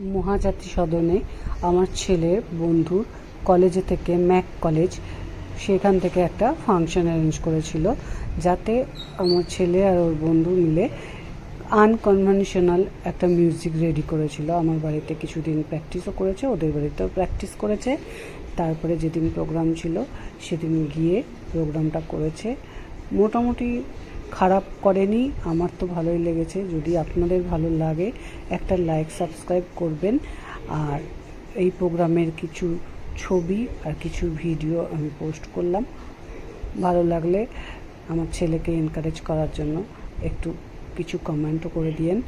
মহাজাতি সদনে আমার ছেলের বন্ধুর কলেজে থেকে ম্যাক কলেজ, সেখান থেকে একটা ফাংশন অ্যারেঞ্জ করেছিল যাতে আমার ছেলে আর ওর বন্ধু মিলে আনকনভেনশনাল একটা মিউজিক রেডি করেছিল। আমার বাড়িতে কিছুদিন প্র্যাকটিসও করেছে, ওদের বাড়িতেও প্র্যাকটিস করেছে। তারপরে যেদিন প্রোগ্রাম ছিল, সেদিন গিয়ে প্রোগ্রামটা করেছে। মোটামুটি খারাপ করেনি, আমার তো ভালোই লেগেছে। যদি আপনাদের ভালো লাগে, একটা লাইক সাবস্ক্রাইব করবেন। আর এই প্রোগ্রামের কিছু ছবি আর কিছু ভিডিও আমি পোস্ট করলাম। ভালো লাগলে আমার ছেলেকে এনকারেজ করার জন্য একটু কিছু কমেন্টও করে দিয়েন।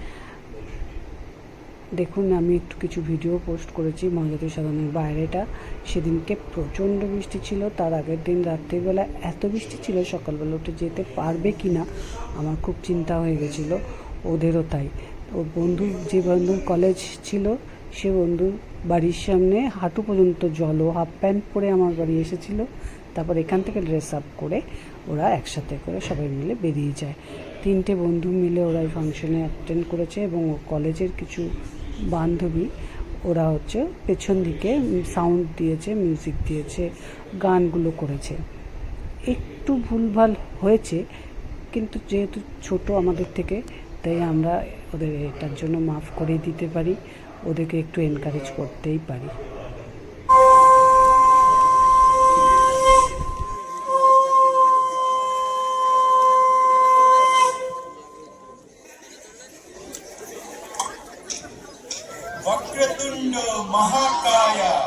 দেখুন, আমি একটু কিছু ভিডিও পোস্ট করেছি, মহাজাতি সাধনের বাইরেটা। সেদিনকে প্রচণ্ড বৃষ্টি ছিল, তার আগের দিন রাত্রিবেলা এত বৃষ্টি ছিল, সকালবেলা উঠে যেতে পারবে কি না আমার খুব চিন্তা হয়ে গেছিল, ওদেরও তাই। ওর বন্ধু, যে বন্ধুর কলেজ ছিল, সে বন্ধুর বাড়ির সামনে হাঁটু পর্যন্ত জল ও হাফ প্যান্ট পরে আমার বাড়ি এসেছিল, তারপর এখান থেকে ড্রেস আপ করে ওরা একসাথে করে সবাই মিলে বেরিয়ে যায়। তিনটে বন্ধু মিলে ওরা এই ফাংশনে অ্যাটেন্ড করেছে এবং কলেজের কিছু বান্ধবী, ওরা হচ্ছে পেছন দিকে সাউন্ড দিয়েছে মিউজিক দিয়েছে, গানগুলো করেছে। একটু ভুলভাল হয়েছে, কিন্তু যেহেতু ছোট আমাদের থেকে, তাই আমরা ওদের এটার জন্য মাফ করে দিতে পারি, ওদেরকে একটু এনকারেজ করতেই পারি। Mahakaya.